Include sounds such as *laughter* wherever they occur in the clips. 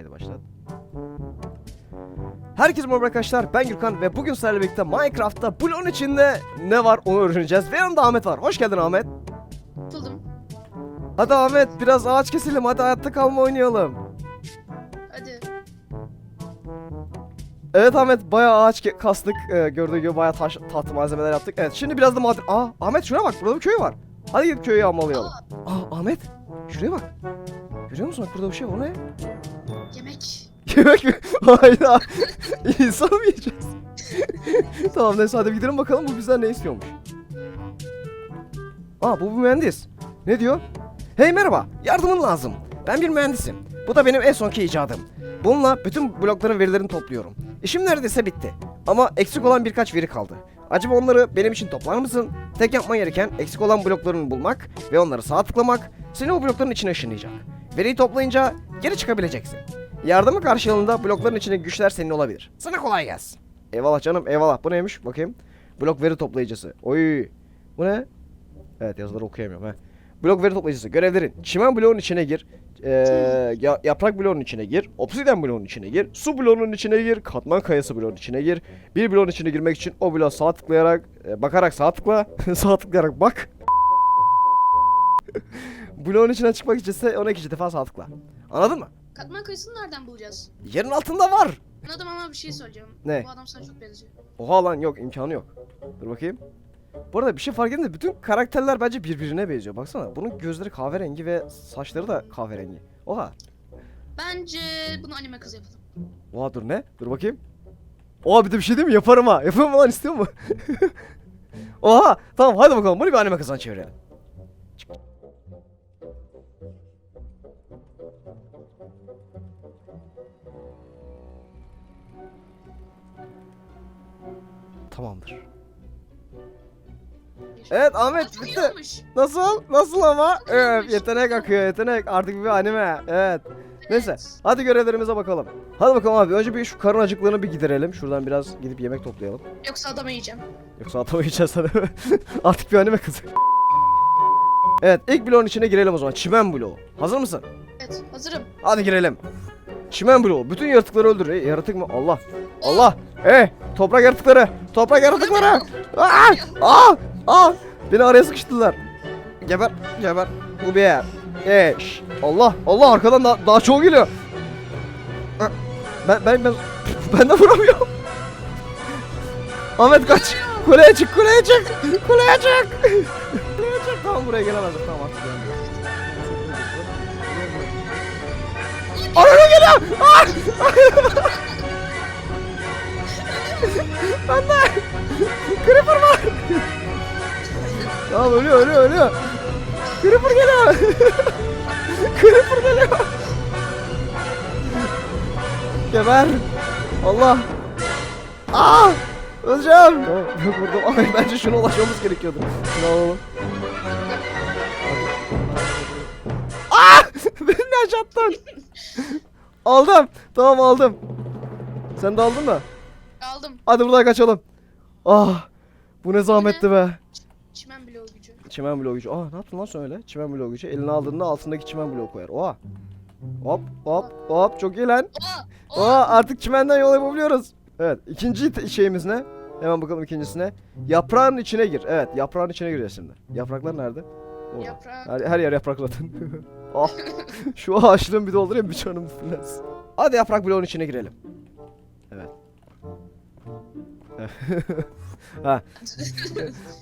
Hadi başlat. Herkese merhaba arkadaşlar ben Gürkan ve bugün sizlerle birlikte Minecraft'ta bloğun içinde ne var onu öğreneceğiz ve yanımda Ahmet var. Hoş geldin Ahmet. Buldum. Hadi Ahmet biraz ağaç keselim hadi hayatta kalma oynayalım. Hadi. Evet Ahmet bayağı ağaç ke- kastık ee, gördüğün gibi bayağı taş tahta malzemeler yaptık. Evet şimdi biraz da maden... Aa Ahmet şuraya bak burada bir köy var. Hadi gidip köyü yağmalayalım. Aa Ahmet şuraya bak. Görüyor musun bak burada bir şey var o ne? Yemek. Mi? *laughs* Hayda. İnsan mı yiyeceğiz? *laughs* tamam neyse hadi gidelim bakalım bu bizden ne istiyormuş. Aa bu bir mühendis. Ne diyor? Hey merhaba yardımın lazım. Ben bir mühendisim. Bu da benim en sonki icadım. Bununla bütün blokların verilerini topluyorum. İşim neredeyse bitti. Ama eksik olan birkaç veri kaldı. Acaba onları benim için toplar mısın? Tek yapman gereken eksik olan bloklarını bulmak ve onları sağ tıklamak seni o blokların içine ışınlayacak. Veriyi toplayınca geri çıkabileceksin. Yardımı karşılığında blokların içindeki güçler senin olabilir. Sana kolay gelsin. Eyvallah canım eyvallah. Bu neymiş bakayım. Blok veri toplayıcısı. Oy. Bu ne? Evet yazıları okuyamıyorum he. Blok veri toplayıcısı. Görevlerin. Çimen bloğun içine gir. Ee, ya- yaprak bloğunun içine gir. Obsidian bloğun içine gir. Su bloğunun içine gir. Katman kayası bloğun içine gir. Bir bloğun içine girmek için o bloğa sağ tıklayarak, e, bakarak sağ tıkla. *laughs* sağ tıklayarak bak. *laughs* bloğun içine çıkmak için ise ona iki defa sağ tıkla. Anladın mı? Katman kayısını nereden bulacağız? Yerin altında var. Anladım ama bir şey söyleyeceğim. Ne? Bu adam sana çok benziyor. Oha lan yok imkanı yok. Dur bakayım. Bu arada bir şey fark ettin mi? Bütün karakterler bence birbirine benziyor. Baksana bunun gözleri kahverengi ve saçları da kahverengi. Oha. Bence bunu anime kız yapalım. Oha dur ne? Dur bakayım. Oha bir de bir şey değil mi? Yaparım ha. *laughs* Yapamam lan istiyor mu? *laughs* Oha. Tamam hadi bakalım. Bunu bir anime kızına çevirelim. Tamamdır. Evet Ahmet bitti. Nasıl? Nasıl ama? Evet yetenek akıyor yetenek. Artık bir anime. Evet. Neyse. Hadi görevlerimize bakalım. Hadi bakalım abi. Önce bir şu karın acıklığını bir giderelim. Şuradan biraz gidip yemek toplayalım. Yoksa adamı yiyeceğim. Yoksa atamayacağız sana. *laughs* Artık bir anime kızı. Evet ilk bloğun içine girelim o zaman. Çimen bloğu. Hazır mısın? Evet hazırım. Hadi girelim. Çimen bloğu. Bütün yaratıkları öldür. Ey, yaratık mı? Allah. Allah. Eh toprak yaratıkları. Toprak yaratıkları. Aa! Aa! Aa! Beni araya sıkıştırdılar. Geber. Geber. Bu bir yer. Eş. Allah. Allah arkadan daha, daha çok geliyor. Ah, Ben ben ben *laughs* ben de vuramıyorum. Ahmet kaç. Kuleye çık, kuleye çık. Kuleye çık. kuleye çık. Tamam buraya gelemezdim. Tamam artık gelmiyor. Arana geliyor. Ah! De. Creeper var. tamam ölüyor, ölüyor, ölüyor. Creeper geliyor. *laughs* Creeper geliyor. Geber. Allah. Aa! Öleceğim. Tamam, yok vurdum. Ay bence şuna ulaşmamız gerekiyordu. Şunu alalım. Aa! *laughs* Beni ne yaşattın? aldım. Tamam aldım. Sen de aldın mı? Aldım. Hadi buradan kaçalım. Ah! Bu ne zahmetti be. Çimen bloğu gücü. Çimen bloğu gücü. Aa ne yaptın lan sen öyle? Çimen bloğu gücü. Eline aldığında altındaki çimen bloğu koyar. Oha. Hop hop hop çok iyi lan. Oha! Aa artık çimenden yol yapabiliyoruz. Evet ikinci şeyimiz ne? Hemen bakalım ikincisine. Yaprağın içine gir. Evet yaprağın içine gireceğiz şimdi. Yapraklar nerede? Orada. Yaprağı. Her, her yer yaprak zaten. *laughs* ah şu ağaçlığın bir doldurayım bir canım. Hadi yaprak bloğun içine girelim. Evet. *laughs* ha.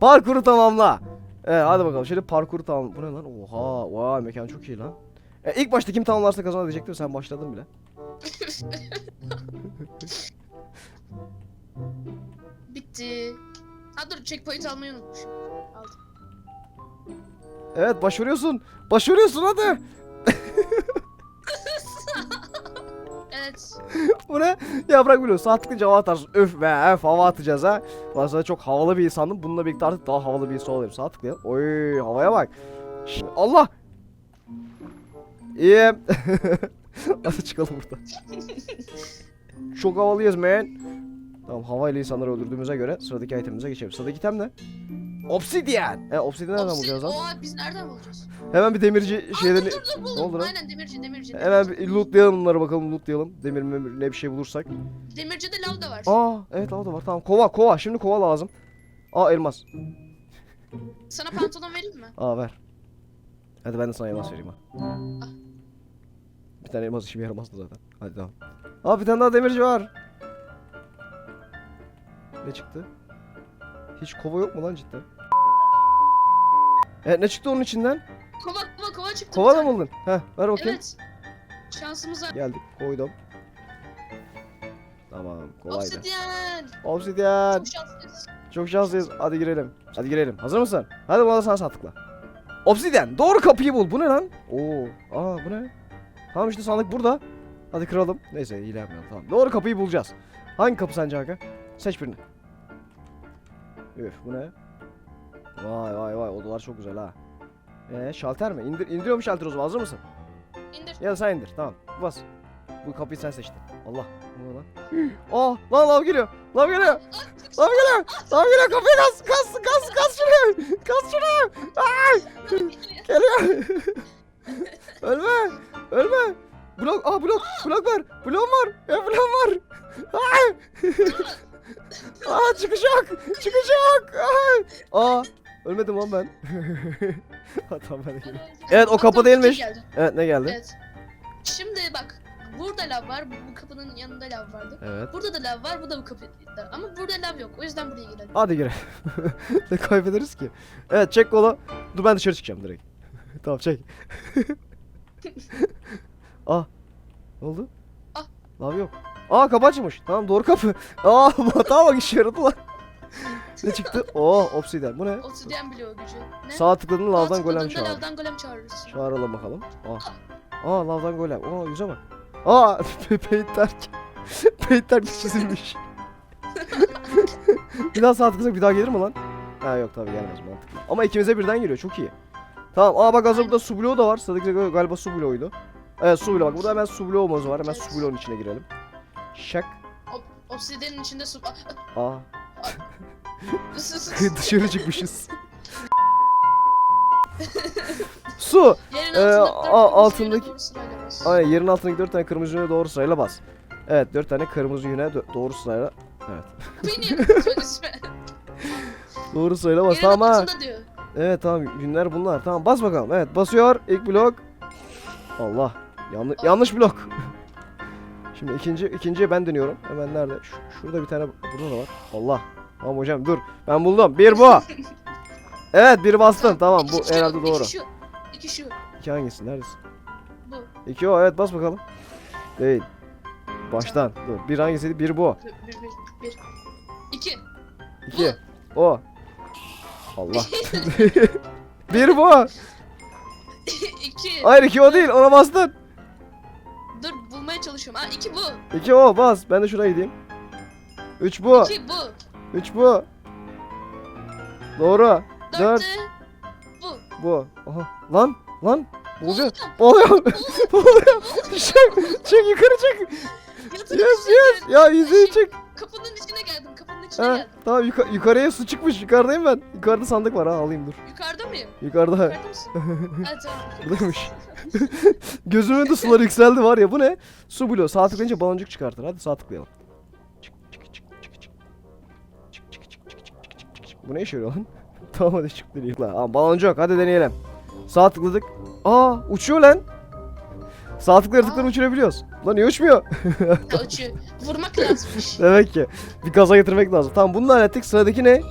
Parkuru tamamla. Evet hadi bakalım şimdi parkuru tamam. Bu ne lan? Oha, vay mekan çok iyi lan. E, ilk başta kim tamamlarsa kazanır diyecektim sen başladın bile. *laughs* Bitti. Ha dur checkpoint almayı unutmuşum. Aldım. Evet başarıyorsun. Başarıyorsun hadi. *laughs* Evet. *laughs* Bu ne? Yaprak. Sağ tıklayınca hava atarsın. Öf be öf hava atacağız ha. Sana çok havalı bir insandım. Bununla birlikte artık daha havalı bir insan olayım. Sağ tıklayalım. Oy havaya bak. Şş, Allah. İyiyim. *laughs* Nasıl çıkalım buradan? *laughs* çok havalıyız man. Tamam havayla insanları öldürdüğümüze göre sıradaki itemimize geçelim. Sıradaki item ne? Obsidian. E obsidian nereden bulacağız lan? Oha biz nereden bulacağız? Hemen bir demirci Aa, şeylerini... dur, dur, dur, buldum. Ne oldu lan? Aynen demirci demirci. Hemen bir lootlayalım bunları bakalım lootlayalım. Demir memir ne bir şey bulursak. Demircide lav da var. Aa evet o da var tamam kova kova şimdi kova lazım. Aa elmas. Sana pantolon vereyim mi? Aa ver. Hadi ben de sana elmas vereyim ha. Ah. Bir tane elmas işime yaramazdı zaten. Hadi tamam. Aa bir tane daha demirci var. Ne çıktı? Hiç kova yok mu lan cidden? Evet ne çıktı onun içinden? Kova kova kova çıktı. Kova da mı buldun? Heh ver bakayım. Evet. Şansımıza. Geldik koydum. Tamam kolaydı. Obsidian. Obsidian. Çok şanslıyız. Çok şanslıyız. Hadi girelim. Hadi girelim. Hazır mısın? Hadi bana sana sağ tıkla. Obsidian. Doğru kapıyı bul. Bu ne lan? Oo. Aa bu ne? Tamam işte sandık burada. Hadi kıralım. Neyse hile yapmayalım. Tamam. Doğru kapıyı bulacağız. Hangi kapı sence Hakan? Seç birini. Üf bu ne? Vay vay vay odalar çok güzel ha. Ee şalter mi? İndir, indiriyorum şalter o zaman. Hazır mısın? İndir. Ya sen indir. Tamam. Bas. Bu kapıyı sen seçtin. Allah. Ne lan? Aa *gasps* lan lav geliyor. Lav geliyor. Lav geliyor. Lav geliyor. Kapıyı kas. Kas. Kas. Kas şunu. Kas şunu. Geliyor. *laughs* Ölme. Ölme. Blok. Aa blok. Blok var. Blok var. Ya blok var. Aa. *laughs* Aa çıkacak. Çıkacak. Aa. Aa. Ölmedim lan ben. *laughs* Ha, tamam ben de geleyim. Evet, o kapı değilmiş. Evet ne geldi? Evet. Şimdi bak. Burada lav var. Bu kapının yanında lav vardı. Evet. Burada da lav var. Bu da bu kapıda. Ama burada lav yok. O yüzden buraya girelim. Hadi girelim. *laughs* ne kaybederiz ki? Evet çek kola. Dur ben dışarı çıkacağım direkt. *laughs* tamam çek. ah. Ne oldu? Ah. Lav yok. Aa kapı açılmış. Tamam doğru kapı. Aa tamam bak işe yaradı lan. Ne çıktı? Oo obsidian. Bu ne? Obsidian biliyor gücü. Ne? Sağ tıkladın lavdan golem tıkladığında çağır. Lavdan golem çağırırız. Çağıralım bakalım. Aa. Aa lavdan golem. Aa yüze bak. Aa paint terk. paint terk çizilmiş. *laughs* bir daha sağ tıklasak bir daha gelir mi lan? Ha yok tabii gelmez mantıklı. Ama ikimize birden geliyor çok iyi. Tamam aa bak hazır burada su bloğu da var. Sıradaki galiba su bloğuydu. Evet su bloğu bak burada hemen su bloğumuz var. Hemen su bloğunun içine girelim. Şak. Obsidian'ın içinde su... Ah, Aa ah. *laughs* dışarı çıkmışız. *laughs* su. Yerin Ee, altındaki a- altındaki- dört kırmızı yöne doğru sırayla bas. Aynen yerin altındaki dört tane kırmızı yüne doğru sırayla bas. Evet dört tane kırmızı yüne dö- doğru sırayla. Evet. Benim. *laughs* Doğru sırayla bas. Yerin Tamam ha. altında diyor. Evet tamam günler bunlar. Tamam bas bakalım. Evet basıyor ilk blok. Allah. Yanlış yanlış blok. *laughs* Şimdi ikinci ikinciye ben dönüyorum. Hemen nerede? Şu- şurada bir tane burada da var. Allah. Tamam hocam dur. Ben buldum. Bir bu. *laughs* Evet bir bastım. Tamam bu İki şu, herhalde doğru. İki şu. İki şu. İki hangisi? Neredesin? Bu. İki o. Evet bas bakalım. Değil. Baştan. Dur. Bir hangisiydi? Bir bu. Bir, bir, bir, bir. İki. İki. O. Allah. *laughs* bir bu. *laughs* iki. Hayır iki o değil. Ona bastın. Dur bulmaya çalışıyorum. Ha iki bu. İki o bas. Ben de şuraya gideyim. Üç bu. İki bu. Üç bu. Doğru. Dört. Dört. de Bu. Bu. Aha. Lan. Lan. Buldum. Oluyor. *laughs* Oluyor. Çek. Çek yukarı çek. Yatırın Yes yes. Ya yüzüğü çek. Kapının içine geldim. Kapının içine Ha, geldim. tamam yuka- yukarıya su çıkmış. Yukarıdayım ben. Yukarıda sandık var ha alayım dur. Yukarıda mıyım? Yukarıda. Yukarıda mısın? *laughs* ha tamam. Buradaymış. *laughs* Gözümün de sular yükseldi var ya bu ne? Su bloğu. Sağ tıklayınca baloncuk çıkartır. Hadi sağ tıklayalım. Bu ne işe yarıyor lan? *laughs* tamam hadi çık deneyelim. Lan, Aa, baloncuk hadi deneyelim. Sağ tıkladık. Aa uçuyor lan. Sağ tıkla yaratıkları uçurabiliyoruz. Lan niye uçmuyor? Ha, uçuyor. Vurmak lazımmış. Demek ki. Bir gaza getirmek lazım. Tamam bunu da hallettik. Sıradaki ne?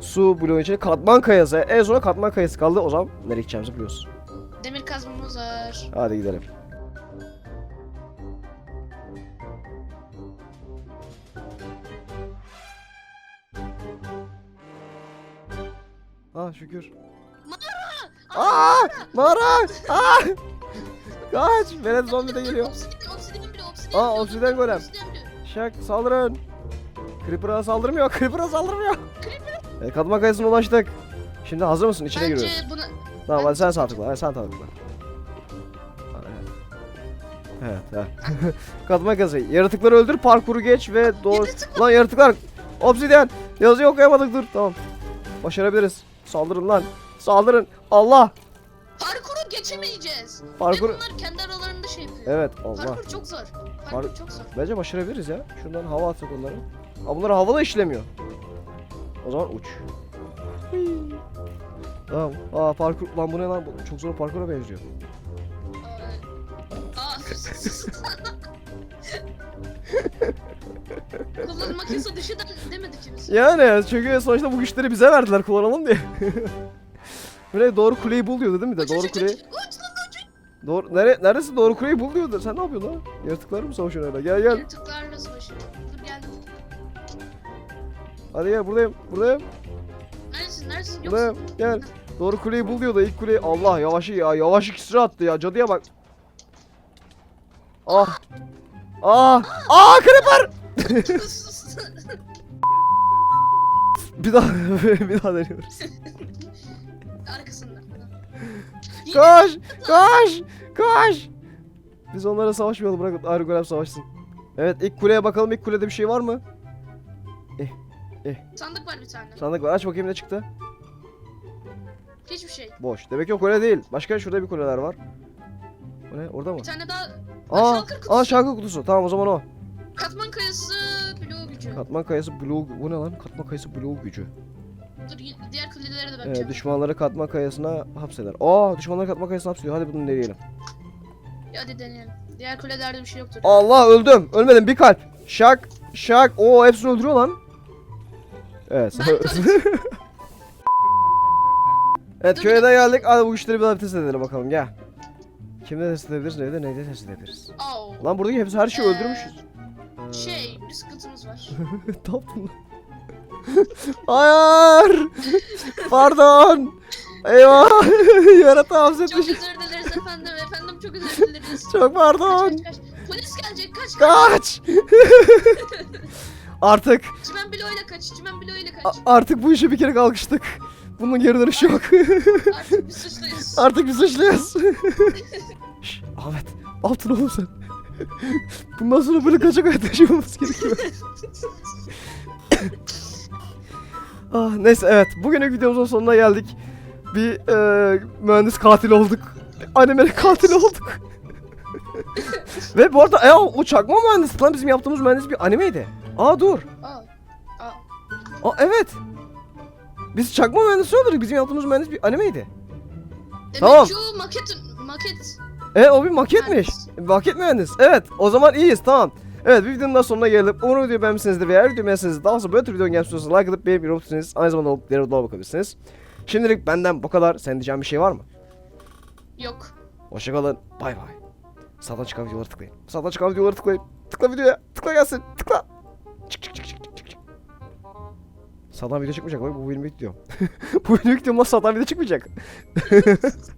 Su bloğun içine katman kayası. En sonra katman kayası kaldı. O zaman nereye gideceğimizi biliyoruz. Demir kazmamız var. Hadi gidelim. Ah şükür. Aa! Mağara! Aa! Kaç! Velet zombi de geliyor. Obsidian, obsidian bile, obsidian Aa bile, obsidian golem. obsidian bile. Şak saldırın. Creeper'a saldırmıyor. Creeper'a saldırmıyor. Evet, katman kayasına ulaştık. Şimdi hazır mısın? İçine giriyoruz. Bence buna... Tamam hadi sen sağ tıkla. Hadi sen sağ tıkla. Evet. Evet. evet. *laughs* Katman kazı. Yaratıkları öldür, parkuru geç ve doğru... Yaratık Lan yaratıklar! Obsidian! Yazıyı okuyamadık dur. Tamam. Başarabiliriz. Saldırın lan. Saldırın. Allah. Parkuru geçemeyeceğiz. Parkur. Ve bunlar kendi aralarında şey yapıyor. Evet Allah. Parkur çok zor. Parkur Par- çok zor. Bence başarabiliriz ya. Şuradan hava atsak onları. Aa bunlar havada işlemiyor. O zaman uç. Hıy. Tamam. Aa parkur. Lan bu ne lan? Bu çok zor parkura benziyor. Aa. Aa. *laughs* *laughs* Kullanmak yasa dışı da demedi kimse. Yani çünkü sonuçta bu güçleri bize verdiler kullanalım diye. *laughs* Böyle doğru kuleyi bul diyordu değil mi de? Uç, Doğru uç, kuleyi. uç, uç lan uç. Doğru, nere, neresi doğru kuleyi bul diyordu. Sen ne yapıyorsun lan? Yaratıklar mı savaşıyorsun öyle? Gel gel. Yaratıklarla savaşıyor. Dur geldim. Hadi gel buradayım. Buradayım. Neredesin? Buradayım. Yoksun. Gel. Doğru kuleyi bul diyordu. İlk kuleyi. Allah yavaşı ya. Yavaş ikisini attı ya. Cadıya bak. Ah. Ah. Ah creeper. *laughs* Bir daha *laughs* bir daha deniyoruz. Arkasında. Koş! Koş! Koş! Biz onlara savaşmayalım bırakın Ayrı Golem savaşsın. Evet ilk kuleye bakalım ilk kulede bir şey var mı? Sandık var bir tane. Sandık var aç bakayım ne çıktı? Hiçbir şey. Boş. Demek ki o kule değil. Başka şurada bir kuleler var. Bu ne? Orada mı? Bir tane daha Aa, şalkır kutusu. aa şarkı kutusu. Tamam o zaman o. katman kayası bloğu gücü. Katman kayası bloğu... Bu ne lan? Katman kayası bloğu gücü. Dur diğer kulelere de bakacağım. düşmanları katman kayasına hapseder. Aa düşmanları katman kayasına hapsediyor. Hadi bunu deneyelim. Hadi deneyelim. Diğer kulelerde bir şey yoktur. Allah öldüm. Ölmedim bir kalp. Şak şak. Oo hepsini öldürüyor lan. Evet. *laughs* Evet köye de geldik. Hadi bu işleri bir daha test edelim bakalım gel. Kimde test edebiliriz? Neyde neyde test edebiliriz? Oo. Lan buradaki hepsi her şeyi Ee, öldürmüşüz. Şey, bir sıkıntımız var. *laughs* lan? *laughs* Hayır. Pardon. Eyvah. *laughs* Yaratığı çok hapsetmişim. özür dileriz efendim. Efendim çok özür dileriz. Çok Kaç, pardon. kaç, kaç. Polis gelecek kaç kaç. Kaç. Artık Çimen bloğuyla kaç. Çimen bloğuyla a- kaç. artık bu işe bir kere kalkıştık. Bunun geri dönüşü yok. Artık biz suçluyuz. Artık biz suçluyuz. Şş, Ahmet, ne yaptın oğlum sen? *laughs* Bundan sonra böyle kaçak hayat yaşamamız gerekiyor. *laughs* ah, neyse evet, bugünlük videomuzun sonuna geldik. Bir e, mühendis katil olduk. Animenin katili olduk. Ve bu arada ya, o çakma mühendis lan bizim yaptığımız mühendis bir animeydi. Aa dur. Aa. Aa. Aa evet. Biz çakma mühendisi olduk. Bizim yaptığımız mühendis bir animeydi. Demek Tamam. ki o maket maket. E o bir maketmiş. Mühendis. Maket mühendis. Evet o zaman iyiyiz tamam. Evet bir videonun daha sonuna geldik. Umarım videoyu beğenmişsinizdir ve eğer videoyu beğenmişseniz daha sonra böyle tür videonun gelmesi like atıp beğenip yorum atabilirsiniz. Aynı zamanda olup diğer videolara bakabilirsiniz. Şimdilik benden bu kadar. Senin diyeceğin bir şey var mı? Yok. Hoşçakalın. Bay bay. Sağdan çıkan videoları tıklayın. Sağdan çıkan videoları tıklayın. Tıkla videoya. Tıkla gelsin. Tıkla. Çık çık çık çık çık çık. Sağdan video çıkmayacak. Bak bu benim video. *laughs* bu benim videom. Sağdan video çıkmayacak. *laughs*